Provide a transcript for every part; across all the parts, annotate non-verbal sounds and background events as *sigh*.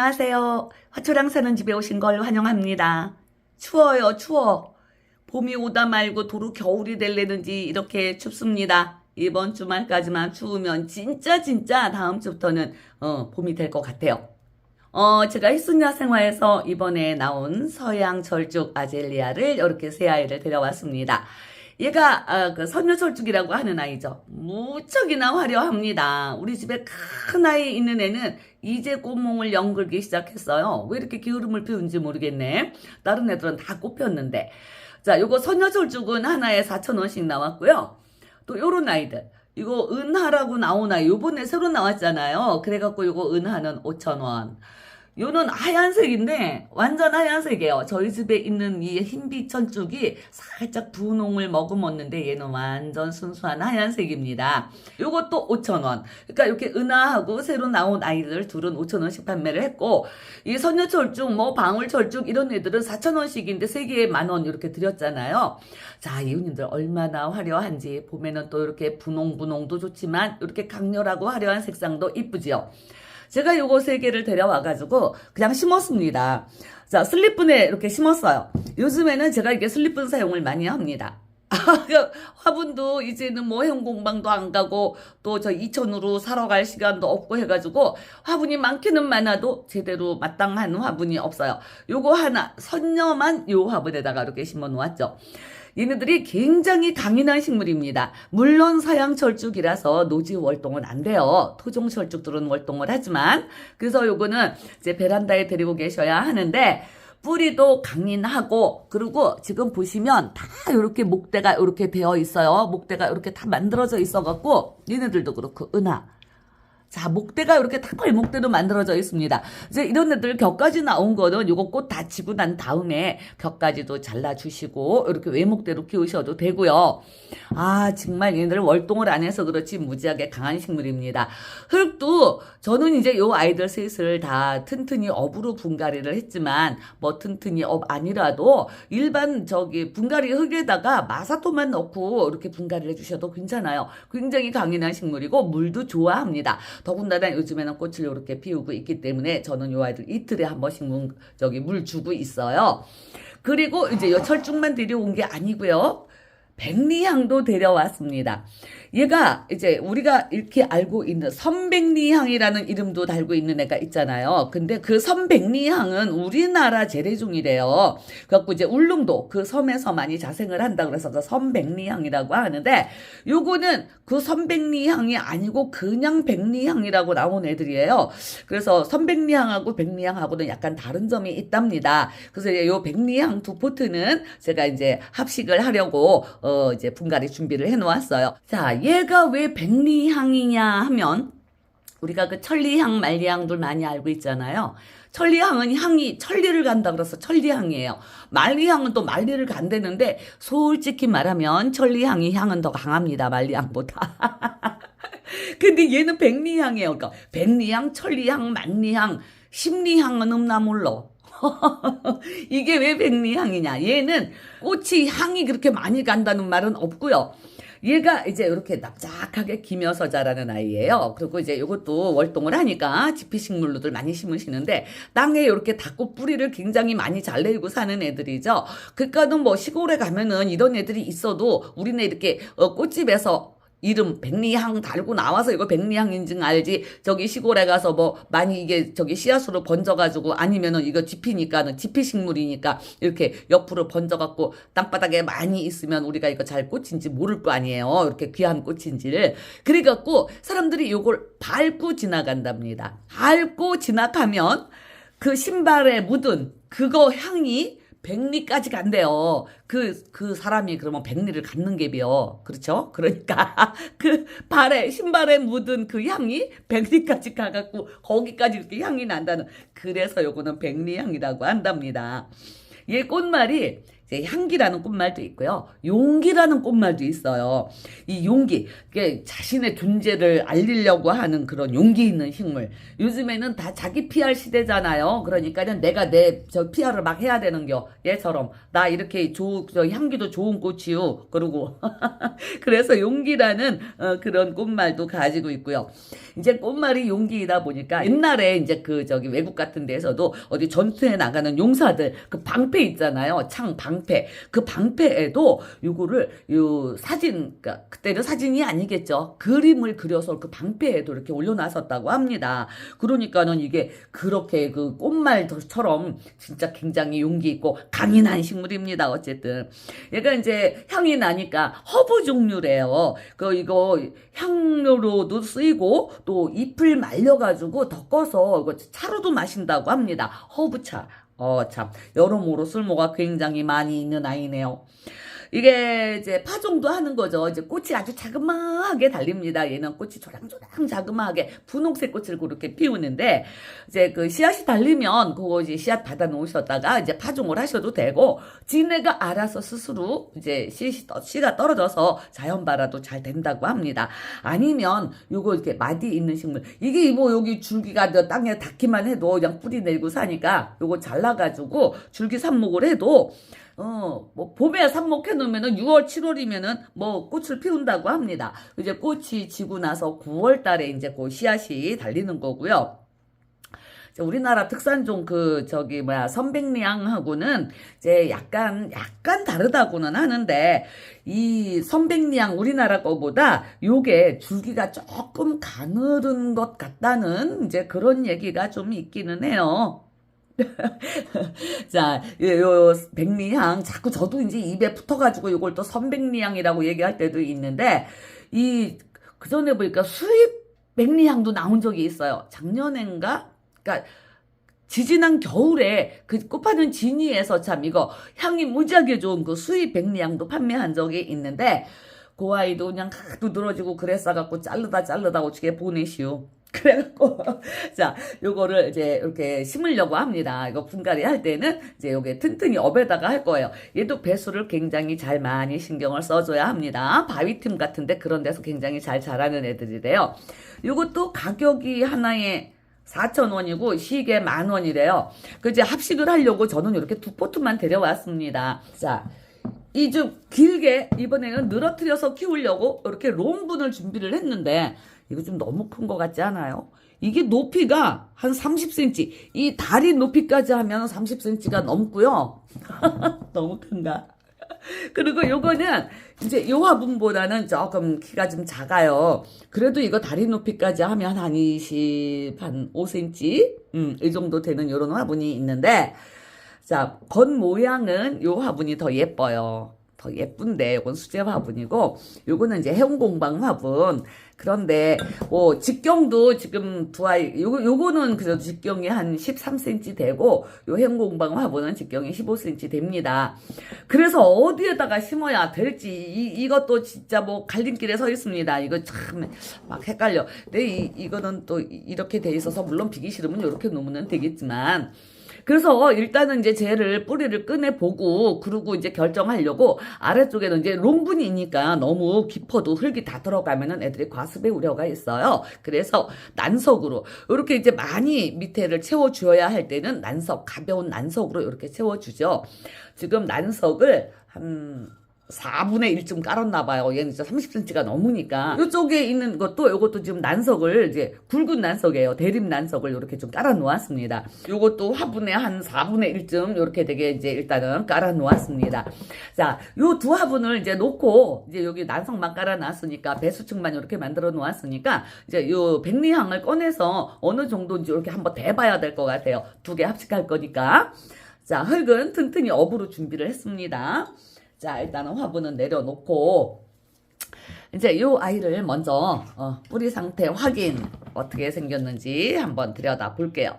안녕하세요. 화초랑 사는 집에 오신 걸 환영합니다. 추워요, 추워. 봄이 오다 말고 도로 겨울이 될래는지 이렇게 춥습니다. 이번 주말까지만 추우면 진짜 진짜 다음 주부터는 어, 봄이 될 것 같아요. 어, 제가 히순야 생화에서 이번에 나온 서양 절죽 아젤리아를 이렇게 세 아이를 데려왔습니다. 얘가 아, 그 선녀절죽이라고 하는 아이죠. 무척이나 화려합니다. 우리 집에 큰 아이 있는 애는 이제 꽃몽을 연글기 시작했어요. 왜 이렇게 게으름을 피운지 모르겠네. 다른 애들은 다 꽃폈는데. 자, 요거 선녀절죽은 하나에 4,000원씩 나왔고요. 또 요런 아이들. 이거 은하라고 아이. 요번에 새로 나왔잖아요. 그래갖고 요거 은하는 5,000원. 요는 하얀색인데 완전 하얀색이에요. 저희 집에 있는 이 흰빛 천쭉이 살짝 분홍을 머금었는데 얘는 완전 순수한 하얀색입니다. 요것도 5,000원. 그러니까 이렇게 은하하고 새로 나온 아이들 둘은 5,000원씩 판매를 했고 이 선녀철쭉 뭐 방울철쭉 이런 애들은 4,000원씩인데 세 개에 만원 이렇게 드렸잖아요. 자, 이웃님들 얼마나 화려한지 봄에는 또 이렇게 분홍분홍도 좋지만 이렇게 강렬하고 화려한 색상도 이쁘지요. 제가 요거 세 개를 데려와가지고 그냥 심었습니다. 자, 슬리픈에 이렇게 심었어요. 요즘에는 제가 이게 슬리픈 사용을 많이 합니다. *laughs* 그 화분도 이제는 뭐 해운공방도 안 가고 또 저 이천으로 사러 갈 시간도 없고 해가지고 화분이 많기는 많아도 제대로 마땅한 화분이 없어요. 요거 하나 선녀만 요 화분에다가 이렇게 심어 놓았죠. 얘네들이 굉장히 강인한 식물입니다. 물론 서양 철쭉이라서 노지 월동은 안 돼요. 토종 철쭉들은 월동을 하지만 그래서 요거는 이제 베란다에 데리고 계셔야 하는데 뿌리도 강인하고 그리고 지금 보시면 다 이렇게 목대가 이렇게 되어 있어요. 목대가 이렇게 다 만들어져 있어 갖고 얘네들도 그렇고 은하 자, 목대가 이렇게 탁발 목대로 만들어져 있습니다. 이제 이런 애들 격까지 나온 거는 요거 꽃 다치고 난 다음에 격까지도 잘라주시고 이렇게 외목대로 키우셔도 되고요. 아, 정말 얘네들 월동을 안 해서 그렇지 무지하게 강한 식물입니다. 흙도 저는 이제 요 아이들 셋을 다 튼튼히 업으로 분갈이를 했지만 뭐 튼튼히 업 아니라도 일반 저기 분갈이 흙에다가 마사토만 넣고 이렇게 분갈이를 해주셔도 괜찮아요. 굉장히 강인한 식물이고 물도 좋아합니다. 더군다나 요즘에는 꽃을 이렇게 피우고 있기 때문에 저는 요 아이들 이틀에 한 번씩 물, 저기 물 주고 있어요. 그리고 이제 요 철쭉만 데려온 게 아니고요. 백리향도 데려왔습니다. 얘가 이제 우리가 이렇게 알고 있는 선백리향이라는 이름도 달고 있는 애가 있잖아요. 근데 그 선백리향은 우리나라 재래종이래요. 그래갖고 이제 울릉도 그 섬에서 많이 자생을 한다 그래서 그 선백리향이라고 하는데 요거는 그 선백리향이 아니고 그냥 백리향이라고 나온 애들이에요. 그래서 선백리향하고 백리향하고는 약간 다른 점이 있답니다. 그래서 요 백리향 두 포트는 제가 이제 합식을 하려고 어 이제 분갈이 준비를 해 놓았어요. 자, 얘가 왜 백리향이냐 하면 우리가 그 천리향, 만리향들 많이 알고 있잖아요. 천리향은 향이 천리를 간다 그래서 천리향이에요. 만리향은 또 만리를 간다는데 솔직히 말하면 천리향이 향은 더 강합니다. 만리향보다. *laughs* 근데 얘는 백리향이에요. 그러니까 백리향, 천리향, 만리향, 십리향은 없나 몰라. *laughs* 이게 왜 백리향이냐? 얘는 꽃이 향이 그렇게 많이 간다는 말은 없고요. 얘가 이제 이렇게 납작하게 기며서 자라는 아이예요. 그리고 이제 이것도 월동을 하니까 지피식물로들 많이 심으시는데 땅에 이렇게 닿고 뿌리를 굉장히 많이 잘 내리고 사는 애들이죠. 그러니까는 뭐 시골에 가면은 이런 애들이 있어도 우리는 이렇게 어, 꽃집에서 이름 백리향 달고 나와서 이거 백리향 인증 알지? 저기 시골에 가서 뭐 많이 이게 저기 씨앗으로 번져가지고 아니면은 이거 지피니까는 지피 식물이니까 이렇게 옆으로 번져갖고 땅바닥에 많이 있으면 우리가 이거 잘 꽃인지 모를 거 아니에요. 이렇게 귀한 꽃인지를. 그래갖고 사람들이 요걸 밟고 지나간답니다. 밟고 지나가면 그 신발에 묻은 그거 향이 백리까지 간대요. 그, 그 사람이 그러면 백리를 갖는 갭이요. 그렇죠? 그러니까 *laughs* 그 발에, 신발에 묻은 그 향이 백리까지 가갖고 거기까지 이렇게 향이 난다는. 그래서 요거는 백리향이라고 한답니다. 얘 꽃말이 이제 향기라는 꽃말도 있고요. 용기라는 꽃말도 있어요. 이 용기, 자신의 존재를 알리려고 하는 그런 용기 있는 식물. 요즘에는 다 자기 PR 시대잖아요. 그러니까는 내가 내 저 PR을 막 해야 되는 겨. 얘처럼 나 이렇게 조, 저 향기도 좋은 꽃이요. 그러고 *laughs* 그래서 용기라는 어, 그런 꽃말도 가지고 있고요. 이제 꽃말이 용기이다 보니까 옛날에 이제 그 저기 외국 같은 데서도 어디 전투에 나가는 용사들 그 방패 있잖아요. 창 방 패. 그 방패에도 요거를 요 사진 그러니까 그때는 사진이 아니겠죠. 그림을 그려서 그 방패에도 이렇게 올려놨었다고 합니다. 그러니까는 이게 그렇게 그 꽃말처럼 진짜 굉장히 용기 있고 강인한 식물입니다. 어쨌든 얘가 이제 향이 나니까 허브 종류래요. 그 이거 향료로도 쓰이고 또 잎을 말려가지고 덮어서 이거 차로도 마신다고 합니다. 허브차. 어, 참. 여러모로 쓸모가 굉장히 많이 있는 아이네요. 이게 이제 파종도 하는 거죠. 이제 꽃이 아주 자그마하게 달립니다. 얘는 꽃이 조랑조랑 자그마하게 분홍색 꽃을 그렇게 피우는데 이제 그 씨앗이 달리면 그거 이제 씨앗 받아 놓으셨다가 이제 파종을 하셔도 되고 지네가 알아서 스스로 이제 떠- 씨가 떨어져서 자연 발화도 잘 된다고 합니다. 아니면 요거 이렇게 마디 있는 식물 이게 뭐 여기 줄기가 저 땅에 닿기만 해도 그냥 뿌리 내리고 사니까 요거 잘라가지고 줄기 삽목을 해도 어, 뭐, 봄에 삽목해 놓으면은 6월, 7월이면은 뭐 꽃을 피운다고 합니다. 이제 꽃이 지고 나서 9월 달에 이제 그 씨앗이 달리는 거고요. 우리나라 특산종 그 저기 뭐야 선백리향하고는 이제 약간 약간 다르다고는 하는데 이 선백리향 우리나라 거보다 요게 줄기가 조금 가늘은 것 같다는 이제 그런 얘기가 좀 있기는 해요. *laughs* 자, 요, 요 백리향 자꾸 저도 이제 입에 붙어가지고 이걸 또 선백리향이라고 얘기할 때도 있는데 이 그 전에 보니까 수입 백리향도 나온 적이 있어요. 작년엔가? 그러니까 지지난 겨울에 그 꽃파는 진이에서 참 이거 향이 무지하게 좋은 그 수입 백리향도 판매한 적이 있는데 그 아이도 그냥 늘어지고 그랬어갖고 자르다 자르다 어떻게 보내시오. *laughs* 그래갖고 자 요거를 이제 이렇게 심으려고 합니다. 이거 분갈이 할 때는 이제 요게 튼튼히 업에다가 할 거예요. 얘도 배수를 굉장히 잘 많이 신경을 써줘야 합니다. 바위 틈 같은데 그런 데서 굉장히 잘 자라는 애들이래요. 요것도 가격이 하나에 4,000원이고 시계 만 원이래요. 그 이제 합식을 하려고 저는 이렇게 두 포트만 데려왔습니다. 자, 이좀 길게 이번에는 늘어뜨려서 키우려고 이렇게 롱분을 준비를 했는데 이거 좀 너무 큰 것 같지 않아요? 이게 높이가 한 30cm, 이 다리 높이까지 하면 30cm가 넘고요. *laughs* 너무 큰가? *laughs* 그리고 요거는 이제 요 화분보다는 조금 키가 좀 작아요. 그래도 이거 다리 높이까지 하면 한 20, 한 5cm? 음, 이 정도 되는 요런 화분이 있는데, 자, 겉 모양은 요 화분이 더 예뻐요. 더 예쁜데, 요건 수제 화분이고, 요거는 이제 해운공방 화분. 그런데, 뭐, 직경도 지금 두 아이, 요거, 요거는 그래도 직경이 한 13cm 되고, 요 해운공방 화분은 직경이 15cm 됩니다. 그래서 어디에다가 심어야 될지, 이, 이것도 진짜 뭐 갈림길에 서 있습니다. 이거 참 막 헷갈려. 근데 이, 이거는 또 이렇게 돼 있어서, 물론 비기 싫으면 이렇게 놓으면 되겠지만, 그래서 일단은 이제 쟤를 뿌리를 꺼내보고 그러고 이제 결정하려고 아래쪽에는 이제 롱분이니까 너무 깊어도 흙이 다 들어가면은 애들이 과습의 우려가 있어요. 그래서 난석으로 이렇게 이제 많이 밑에를 채워주어야 할 때는 난석 가벼운 난석으로 이렇게 채워주죠. 지금 난석을 한 4분의 1쯤 깔았나 봐요. 얘는 진짜 30cm가 넘으니까. 이쪽에 있는 것도 이것도 지금 난석을 이제 굵은 난석이에요. 대립 난석을 이렇게 좀 깔아 놓았습니다. 이것도 화분에 한 4분의 1쯤 이렇게 되게 이제 일단은 깔아 놓았습니다. 자, 요 두 화분을 이제 놓고 이제 여기 난석만 깔아 놨으니까 배수층만 이렇게 만들어 놓았으니까 이제 요 백리향을 꺼내서 어느 정도인지 이렇게 한번 대봐야 될 것 같아요. 두 개 합식할 거니까. 자, 흙은 튼튼히 업으로 준비를 했습니다. 자, 일단은 화분은 내려놓고, 이제 요 아이를 먼저, 어, 뿌리 상태 확인, 어떻게 생겼는지 한번 들여다 볼게요.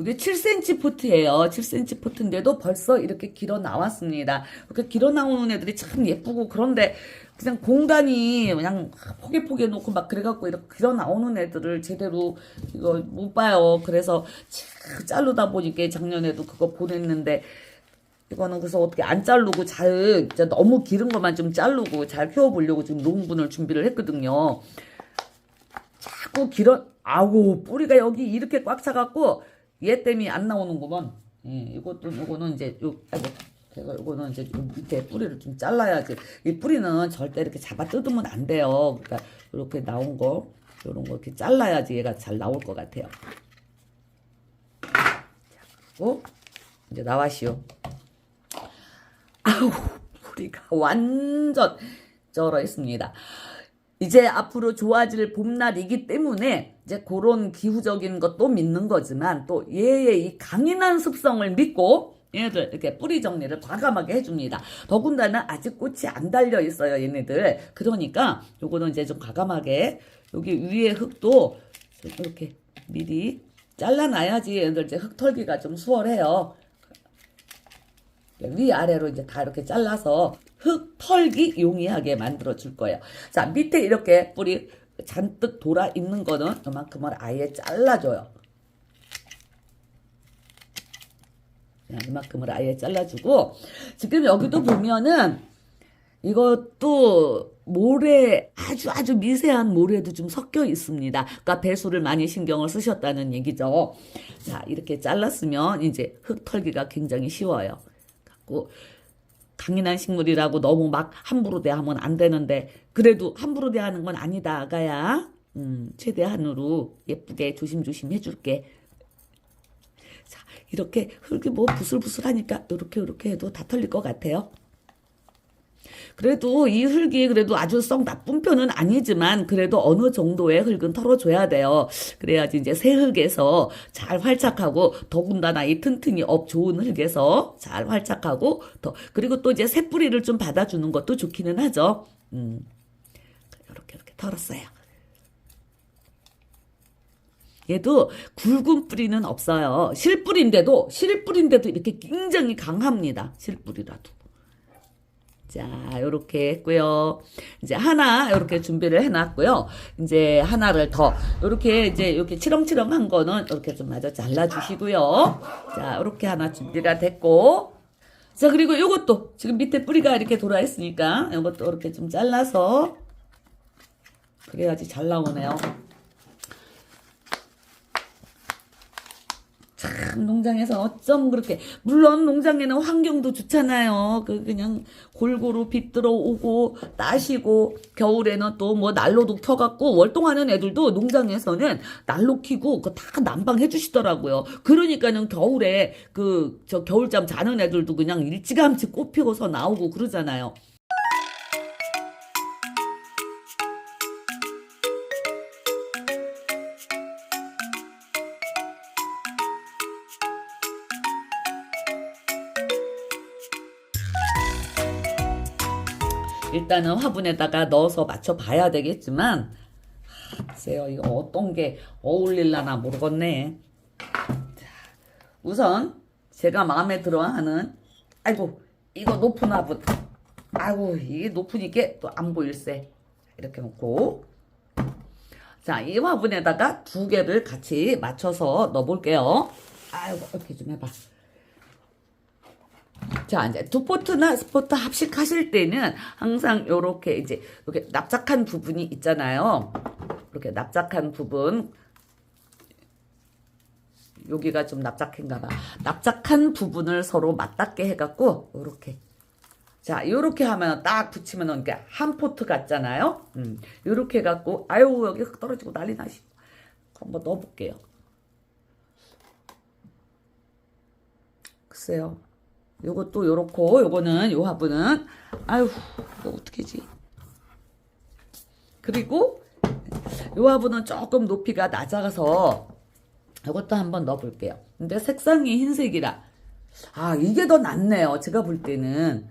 이게 7cm 포트예요. 7cm 포트인데도 벌써 이렇게 길어 나왔습니다. 이렇게 길어 나오는 애들이 참 예쁘고 그런데 그냥 공간이 그냥 포개 포개 놓고 막 그래갖고 이렇게 길어 나오는 애들을 제대로 이거 못 봐요. 그래서 참 자르다 보니까 작년에도 그거 보냈는데 이거는 그래서 어떻게 안 자르고 잘 너무 기른 것만 좀 자르고 잘 키워보려고 지금 농분을 준비를 했거든요. 자꾸 길어 아우 뿌리가 여기 이렇게 꽉 차갖고 얘 때문에 안 나오는구먼. 예, 이것도 이거는 이제 요 아이고 제가 이거는 이제 요 밑에 뿌리를 좀 잘라야지. 이 뿌리는 절대 이렇게 잡아 뜯으면 안 돼요. 그러니까 이렇게 나온 거 이런 거 이렇게 잘라야지 얘가 잘 나올 것 같아요. 자, 그리고 이제 나와시오. 아우 뿌리가 완전 쩔어 있습니다. 이제 앞으로 좋아질 봄날이기 때문에 이제 그런 기후적인 것도 믿는 거지만 또 얘의 이 강인한 습성을 믿고 얘네들 이렇게 뿌리 정리를 과감하게 해줍니다. 더군다나 아직 꽃이 안 달려 있어요, 얘네들. 그러니까 요거는 이제 좀 과감하게 여기 위에 흙도 이렇게 미리 잘라놔야지 얘네들 이제 흙 털기가 좀 수월해요. 위아래로 이제 다 이렇게 잘라서 흙 털기 용이하게 만들어 줄 거예요. 자, 밑에 이렇게 뿌리 잔뜩 돌아 있는 거는 이만큼을 아예 잘라줘요. 이만큼을 아예 잘라주고 지금 여기도 보면은 이것도 모래 아주 아주 미세한 모래도 좀 섞여 있습니다. 그러니까 배수를 많이 신경을 쓰셨다는 얘기죠. 자 이렇게 잘랐으면 이제 흙 털기가 굉장히 쉬워요. 갖고 강인한 식물이라고 너무 막 함부로 대하면 안 되는데 그래도 함부로 대하는 건 아니다 아가야. 음, 최대한으로 예쁘게 조심조심 해줄게. 자 이렇게 흙이 뭐 부슬부슬하니까 이렇게 이렇게 해도 다 털릴 것 같아요. 그래도 이 흙이 그래도 아주 썩 나쁜 편은 아니지만 그래도 어느 정도의 흙은 털어줘야 돼요. 그래야지 이제 새 흙에서 잘 활착하고 더군다나 이 튼튼이 업 좋은 흙에서 잘 활착하고 더 그리고 또 이제 새 뿌리를 좀 받아주는 것도 좋기는 하죠. 음. 이렇게 이렇게 털었어요. 얘도 굵은 뿌리는 없어요. 실뿌리인데도 실뿌리인데도 이렇게 굉장히 강합니다. 실뿌리라도. 자, 요렇게 했고요. 이제 하나 요렇게 준비를 해 놨고요. 이제 하나를 더 요렇게 이제 이렇게 치렁치렁한 거는 이렇게 좀 마저 잘라 주시고요. 자, 요렇게 하나 준비가 됐고. 자, 그리고 요것도 지금 밑에 뿌리가 이렇게 돌아 있으니까 요것도 이렇게 좀 잘라서 그래야지 잘 나오네요. 참 농장에서 어쩜 그렇게 물론 농장에는 환경도 좋잖아요. 그 그냥 골고루 빛 들어 오고 따시고 겨울에는 또 뭐 난로도 켜갖고 월동하는 애들도 농장에서는 난로 켜고 그 다 난방 해 주시더라고요. 그러니까는 겨울에 그 저 겨울잠 자는 애들도 그냥 일찌감치 꽃 피고서 나오고 그러잖아요. 일단은 화분에다가 넣어서 맞춰 봐야 되겠지만 글쎄요 이거 어떤 게 어울릴라나 모르겠네. 자, 우선 제가 마음에 들어하는 아이고 이거 높은 화분. 아이고 이게 높으니까 또 안 보일세 이렇게 놓고. 자 이 화분에다가 두 개를 같이 맞춰서 넣어 볼게요. 아이고 이렇게 좀 해봐 자, 이제 두 포트나 스포트 합식하실 때는 항상 요렇게 이제 이렇게 납작한 부분이 있잖아요. 이렇게 납작한 부분. 여기가 좀 납작한가 봐. 납작한 부분을 서로 맞닿게 해갖고 요렇게 자, 요렇게 하면 딱 붙이면 이게 한 포트 같잖아요. 음, 요렇게 해갖고 아유 여기 흙 떨어지고 난리 나시. 한번 넣어볼게요. 글쎄요. 요것도 요렇고 요거는 요 화분은. 아유 이거 어떡하지? 그리고 요 화분은 조금 높이가 낮아서 요것도 한번 넣어볼게요. 근데 색상이 흰색이라. 아 이게 더 낫네요. 제가 볼 때는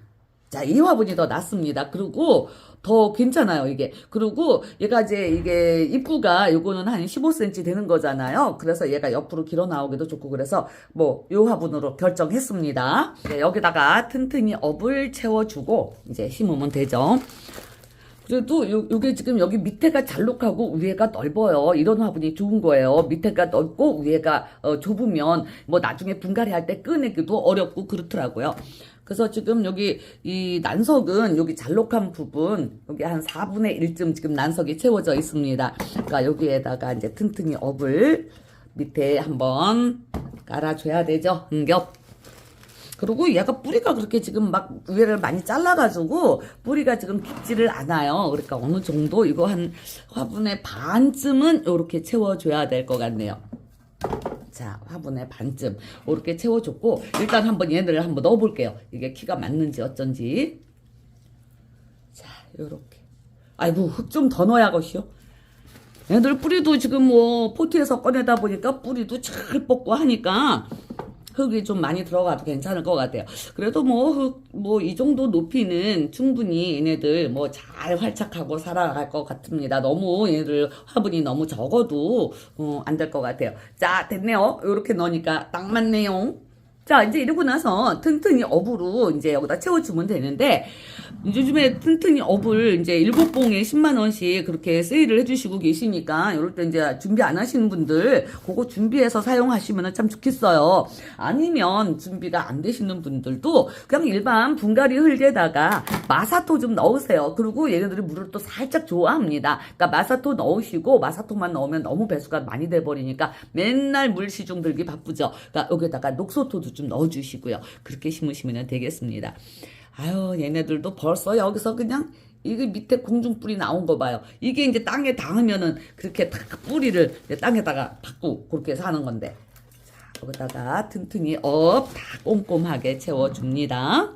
자 이 화분이 더 낫습니다. 그리고 더 괜찮아요 이게. 그리고 얘가 이제 이게 입구가 요거는 한 15cm 되는 거잖아요. 그래서 얘가 옆으로 길어 나오기도 좋고 그래서 뭐 요 화분으로 결정했습니다. 여기다가 튼튼히 업을 채워주고 이제 심으면 되죠 그래도 요, 요게 지금 여기 밑에가 잘록하고 위에가 넓어요. 이런 화분이 좋은 거예요. 밑에가 넓고 위에가 어, 좁으면 뭐 나중에 분갈이 할 때 꺼내기도 어렵고 그렇더라고요. 그래서 지금 여기 이 난석은 여기 잘록한 부분 여기 한 4분의 1쯤 지금 난석이 채워져 있습니다. 그러니까 여기에다가 이제 튼튼히 업을 밑에 한번 깔아줘야 되죠. 응겹. 그리고 얘가 뿌리가 그렇게 지금 막 위를 많이 잘라가지고 뿌리가 지금 깊지를 않아요. 그러니까 어느 정도 이거 한 화분의 반쯤은 이렇게 채워줘야 될 것 같네요. 자, 화분의 반쯤 이렇게 채워줬고 일단 한번 얘네를 한번 넣어볼게요. 이게 키가 맞는지 어쩐지. 자, 요렇게. 아이고 흙 좀 더 넣어야겠시오. 얘들 뿌리도 지금 뭐 포트에서 꺼내다 보니까 뿌리도 잘 뽑고 하니까 흙이 좀 많이 들어가도 괜찮을 것 같아요. 그래도 뭐 흙, 뭐 이 정도 높이는 충분히 얘네들 뭐 잘 활착하고 살아갈 것 같습니다. 너무 얘네들 화분이 너무 적어도 어, 안 될 것 같아요. 자, 됐네요. 이렇게 넣으니까 딱 맞네요. 자, 이제 이러고 나서 튼튼히 업으로 이제 여기다 채워주면 되는데, 요즘에 튼튼히 업을 이제 일곱 봉에 10만 원씩 그렇게 세일을 해주시고 계시니까, 이럴 때 이제 준비 안 하시는 분들, 그거 준비해서 사용하시면 참 좋겠어요. 아니면 준비가 안 되시는 분들도 그냥 일반 분갈이 흙에다가 마사토 좀 넣으세요. 그리고 얘네들이 물을 또 살짝 좋아합니다. 그러니까 마사토 넣으시고, 마사토만 넣으면 너무 배수가 많이 돼버리니까 맨날 물 시중 들기 바쁘죠. 그러니까 여기다가 녹소토도 좀 넣어주시고요. 그렇게 심으시면 되겠습니다. 아유, 얘네들도 벌써 여기서 그냥 이게 밑에 공중뿌리 나온 거 봐요. 이게 이제 땅에 닿으면은 그렇게 다 뿌리를 땅에다가 받고 그렇게 사는 건데. 자, 여기다가 튼튼히 업 다 꼼꼼하게 채워줍니다.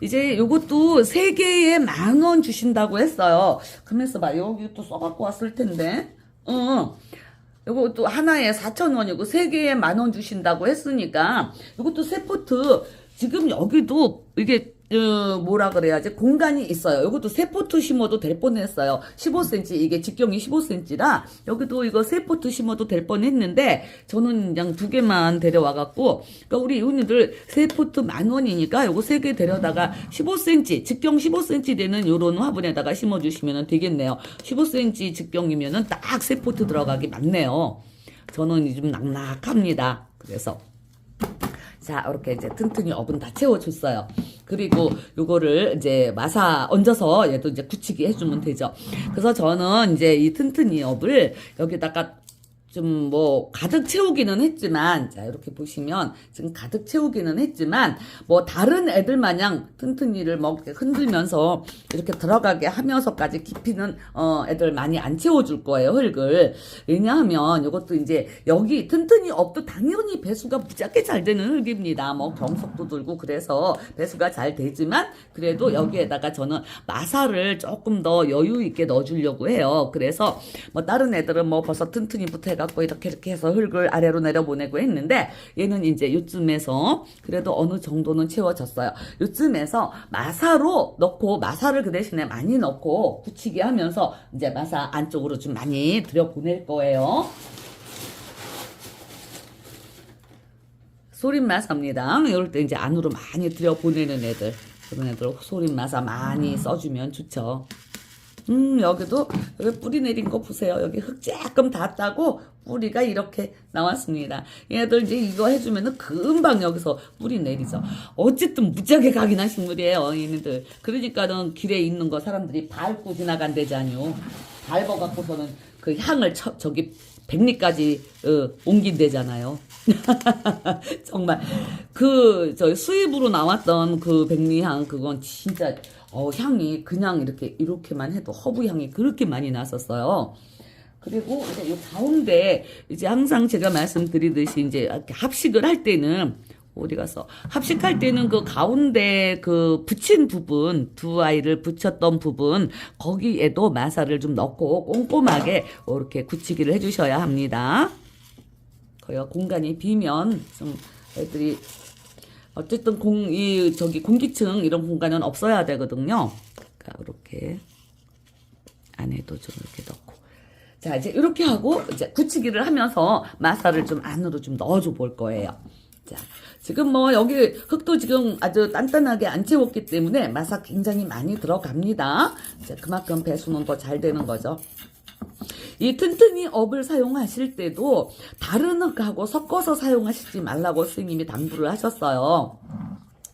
이제 요것도 세 개에 만 원 주신다고 했어요. 가면서 봐. 여기 또 써갖고 왔을 텐데. 어. 요것도 하나에 4,000원이고 세 개에 만 원 주신다고 했으니까 요것도 세 포트. 지금 여기도 이게 어, 뭐라 그래야지 공간이 있어요. 이것도 세 포트 심어도 될 뻔했어요. 15cm 이게 직경이 15cm라 여기도 이거 세 포트 심어도 될 뻔했는데 저는 그냥 두 개만 데려와 갖고 그러니까 우리 이웃님들 세 포트 만 원이니까 요거 세 개 데려다가 15cm 직경 15cm 되는 요런 화분에다가 심어주시면 되겠네요. 15cm 직경이면은 딱 세 포트 들어가기 맞네요. 저는 좀 낙낙합니다. 그래서 자, 이렇게 이제 튼튼히 어분 다 채워줬어요. 그리고 요거를 이제 마사 얹어서 얘도 이제 굳히기 해주면 되죠. 그래서 저는 이제 이 튼튼이 업을 여기다가 좀 뭐 가득 채우기는 했지만 자 이렇게 보시면 지금 가득 채우기는 했지만 뭐 다른 애들 마냥 튼튼이를 뭐 흔들면서 이렇게 들어가게 하면서까지 깊이는 어 애들 많이 안 채워줄 거예요 흙을. 왜냐하면 이것도 이제 여기 튼튼이 업도 당연히 배수가 무지하게 잘 되는 흙입니다. 뭐 경석도 들고 그래서 배수가 잘 되지만 그래도 여기에다가 저는 마사를 조금 더 여유 있게 넣어주려고 해요. 그래서 뭐 다른 애들은 뭐 벌써 튼튼이부터 해 갖고 이렇게 이렇게 해서 흙을 아래로 내려보내고 했는데 얘는 이제 요쯤에서 그래도 어느 정도는 채워졌어요. 요쯤에서 마사로 넣고 마사를 그 대신에 많이 넣고 굳히게 하면서 이제 마사 안쪽으로 좀 많이 들여보낼 거예요. 소림 마사입니다. 이럴 때 이제 안으로 많이 들여보내는 애들. 그런 애들 소림 마사 많이 써주면 좋죠. 음, 여기도, 여기 뿌리 내린 거 보세요. 여기 흙 조금 닿았다고 뿌리가 이렇게 나왔습니다. 얘들 이제 이거 해주면은 금방 여기서 뿌리 내리죠. 어쨌든 무지하게 각인한 식물이에요, 얘네들. 그러니까는 길에 있는 거 사람들이 밟고 지나간대잖요. 밟아갖고서는 그 향을 쳐, 저기 백리까지 어, 옮긴대잖아요. *laughs* 정말 그 저 수입으로 나왔던 그 백리향 그건 진짜 어, 향이 그냥 이렇게 이렇게만 해도 허브 향이 그렇게 많이 났었어요. 그리고 이제 이 가운데 이제 항상 제가 말씀드리듯이 이제 합식을 할 때는 어디 가서 합식할 때는 그 가운데 그 붙인 부분 두 아이를 붙였던 부분 거기에도 마사를 좀 넣고 꼼꼼하게 이렇게 굳히기를 해주셔야 합니다. 거기가 공간이 비면 좀 애들이 어쨌든 공, 이, 저기, 공기층 이런 공간은 없어야 되거든요. 그러니까, 이렇게, 안에도 좀 이렇게 넣고. 자, 이제 이렇게 하고, 이제 굳히기를 하면서 마사를 좀 안으로 좀 넣어줘 볼 거예요. 자, 지금 뭐 여기 흙도 지금 아주 단단하게 안 채웠기 때문에 마사 굉장히 많이 들어갑니다. 이제 그만큼 배수는 더 잘 되는 거죠. 이 튼튼이 업을 사용하실 때도 다른 흙하고 섞어서 사용하시지 말라고 스님이 당부를 하셨어요.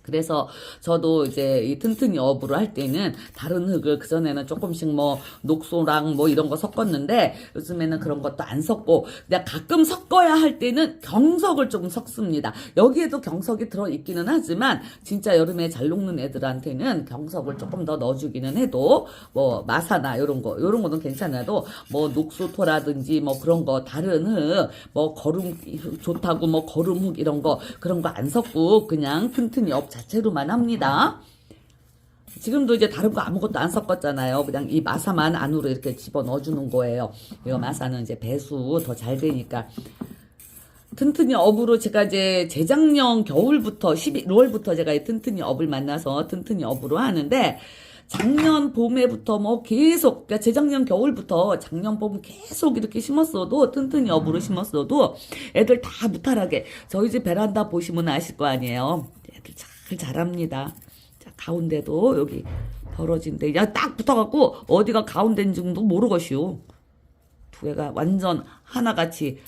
그래서 저도 이제 이 튼튼이 업으로 할 때는 다른 흙을 그전에는 조금씩 뭐 녹소랑 뭐 이런 거 섞었는데 요즘에는 그런 것도 안 섞고 그냥 가끔 섞어야 할 때는 경석을 조금 섞습니다. 여기에도 경석이 들어있기는 하지만 진짜 여름에 잘 녹는 애들한테는 경석을 조금 더 넣어주기는 해도 뭐 마사나 이런 거 이런 거는 괜찮아도 뭐 녹소토라든지 뭐 그런 거 다른 흙 뭐 거름 흙 좋다고 뭐 거름 흙 이런 거 그런 거 안 섞고 그냥 튼튼이 업 자체로만 합니다. 지금도 이제 다른 거 아무것도 안 섞었잖아요. 그냥 이 마사만 안으로 이렇게 집어 넣어주는 거예요. 이 마사는 이제 배수 더 잘 되니까. 튼튼이 업으로 제가 이제 재작년 겨울부터 11월부터 제가 이 튼튼이 업을 만나서 튼튼이 업으로 하는데 작년 봄에부터 뭐 계속 그러니까 재작년 겨울부터 작년 봄 계속 이렇게 심었어도 튼튼이 업으로 심었어도 애들 다 무탈하게 저희 집 베란다 보시면 아실 거 아니에요. 잘 자랍니다. 자 가운데도 여기 벌어진데 그냥 딱 붙어갖고 어디가 가운데인지도 모르겠슈. 두 개가 완전 하나같이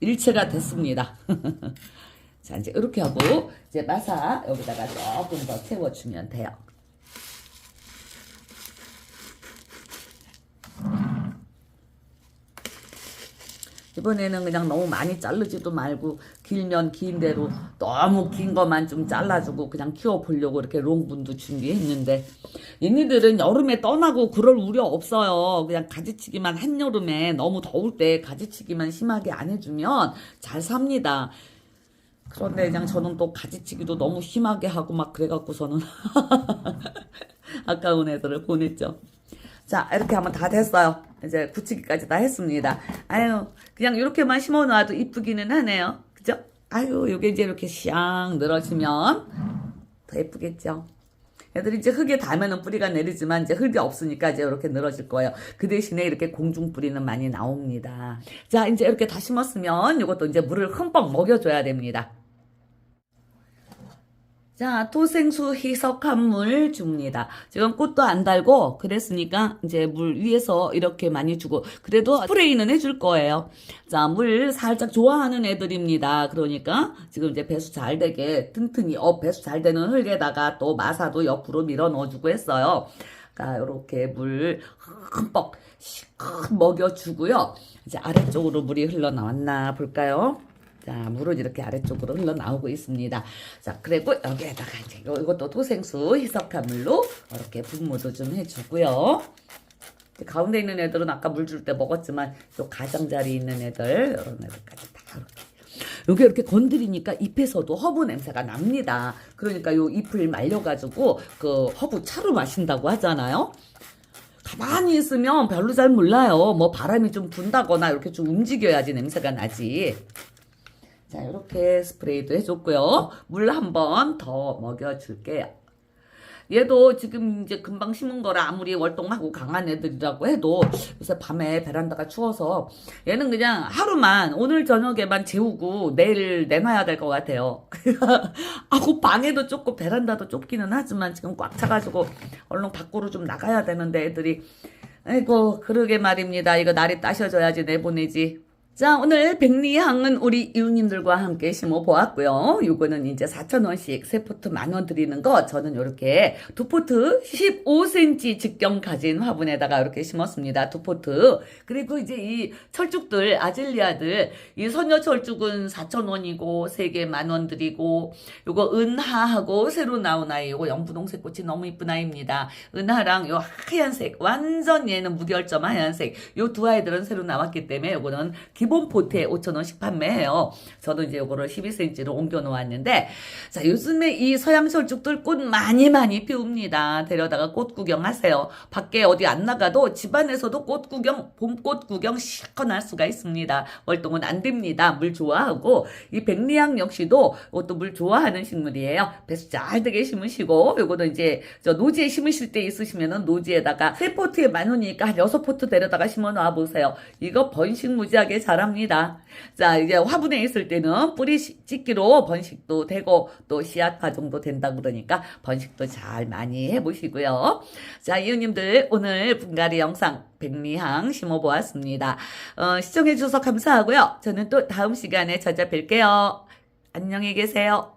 일체가 됐습니다. *laughs* 자, 이제 이렇게 하고 이제 마사 여기다가 조금 더 채워주면 돼요. 이번에는 그냥 너무 많이 자르지도 말고 길면 긴 대로 너무 긴 것만 좀 잘라주고 그냥 키워보려고 이렇게 롱분도 준비했는데 얘네들은 여름에 떠나고 그럴 우려 없어요. 그냥 가지치기만 한여름에 너무 더울 때 가지치기만 심하게 안 해주면 잘 삽니다. 그런데 그냥 저는 또 가지치기도 너무 심하게 하고 막 그래갖고서는 *laughs* 아까운 애들을 보냈죠. 자, 이렇게 하면 다 됐어요. 이제 굳히기까지 다 했습니다. 아유, 그냥 이렇게만 심어놔도 이쁘기는 하네요. 그죠? 아유, 요게 이제 이렇게 샹 늘어지면 더 예쁘겠죠? 애들이 이제 흙에 닿으면 뿌리가 내리지만 이제 흙이 없으니까 이제 이렇게 늘어질 거예요. 그 대신에 이렇게 공중 뿌리는 많이 나옵니다. 자, 이제 이렇게 다 심었으면 이것도 이제 물을 흠뻑 먹여줘야 됩니다. 자, 토생수 희석한 물 줍니다. 지금 꽃도 안 달고 그랬으니까 이제 물 위에서 이렇게 많이 주고 그래도 스프레이는 해줄 거예요. 자, 물 살짝 좋아하는 애들입니다. 그러니까 지금 이제 배수 잘 되게 튼튼히 업 배수 잘 되는 흙에다가 또 마사도 옆으로 밀어 넣어주고 했어요. 자, 이렇게 물 흠뻑 먹여주고요. 이제 아래쪽으로 물이 흘러나왔나 볼까요? 자, 물은 이렇게 아래쪽으로 흘러나오고 있습니다. 자, 그리고 여기에다가 이제 요- 이것도 도생수 희석한 물로 이렇게 분무도 좀 해주고요. 가운데 있는 애들은 아까 물 줄 때 먹었지만 요 가장자리 있는 애들 이런 애들까지 다 이렇게 여기 이렇게 건드리니까 잎에서도 허브 냄새가 납니다. 그러니까 요 잎을 말려가지고 그 허브 차로 마신다고 하잖아요. 가만히 있으면 별로 잘 몰라요. 뭐 바람이 좀 분다거나 이렇게 좀 움직여야지 냄새가 나지. 자, 이렇게 스프레이도 해줬고요. 물 한 번 더 먹여줄게요. 얘도 지금 이제 금방 심은 거라 아무리 월동하고 강한 애들이라고 해도 요새 밤에 베란다가 추워서 얘는 그냥 하루만 오늘 저녁에만 재우고 내일 내놔야 될 것 같아요. *laughs* 아고 방에도 좁고 베란다도 좁기는 하지만 지금 꽉 차가지고 얼른 밖으로 좀 나가야 되는데 애들이 아이고 그러게 말입니다. 이거 날이 따셔줘야지 내보내지. 자, 오늘 백리향은 우리 이웃님들과 함께 심어 보았고요. 요거는 이제 4,000원씩 세 포트 만원 드리는 거 저는 요렇게 두 포트 15cm 직경 가진 화분에다가 이렇게 심었습니다. 두 포트. 그리고 이제 이 철쭉들, 아질리아들, 이 선녀 철쭉은 4,000원이고 세 개 만원 드리고 요거 은하하고 새로 나온 아이 요거 영분홍색 꽃이 너무 이쁜 아이입니다. 은하랑 요 하얀색 완전 얘는 무결점 하얀색 요 두 아이들은 새로 나왔기 때문에 요거는 기본 포트에 5,000원씩 판매해요. 저도 이제 요거를 12cm로 옮겨 놓았는데 자 요즘에 이 서양 철쭉들 꽃 많이 많이 피웁니다. 데려다가 꽃 구경하세요. 밖에 어디 안 나가도 집안에서도 꽃 구경 봄꽃 구경 실컷 할 수가 있습니다. 월동은 안 됩니다. 물 좋아하고 이 백리향 역시도 이것도 물 좋아하는 식물이에요. 배수 잘 되게 심으시고 요거는 이제 저 노지에 심으실 때 있으시면은 노지에다가 세 포트에 만 원이니까 한 여섯 포트 데려다가 심어 놔 보세요. 이거 번식 무지하게 잘 바랍니다. 자, 이제 화분에 있을 때는 뿌리 시- 찢기로 번식도 되고 또 씨앗 가정도 된다 그러니까 번식도 잘 많이 해보시고요. 자, 이웃님들 오늘 분갈이 영상 백리향 심어보았습니다. 어, 시청해주셔서 감사하고요. 저는 또 다음 시간에 찾아뵐게요. 안녕히 계세요.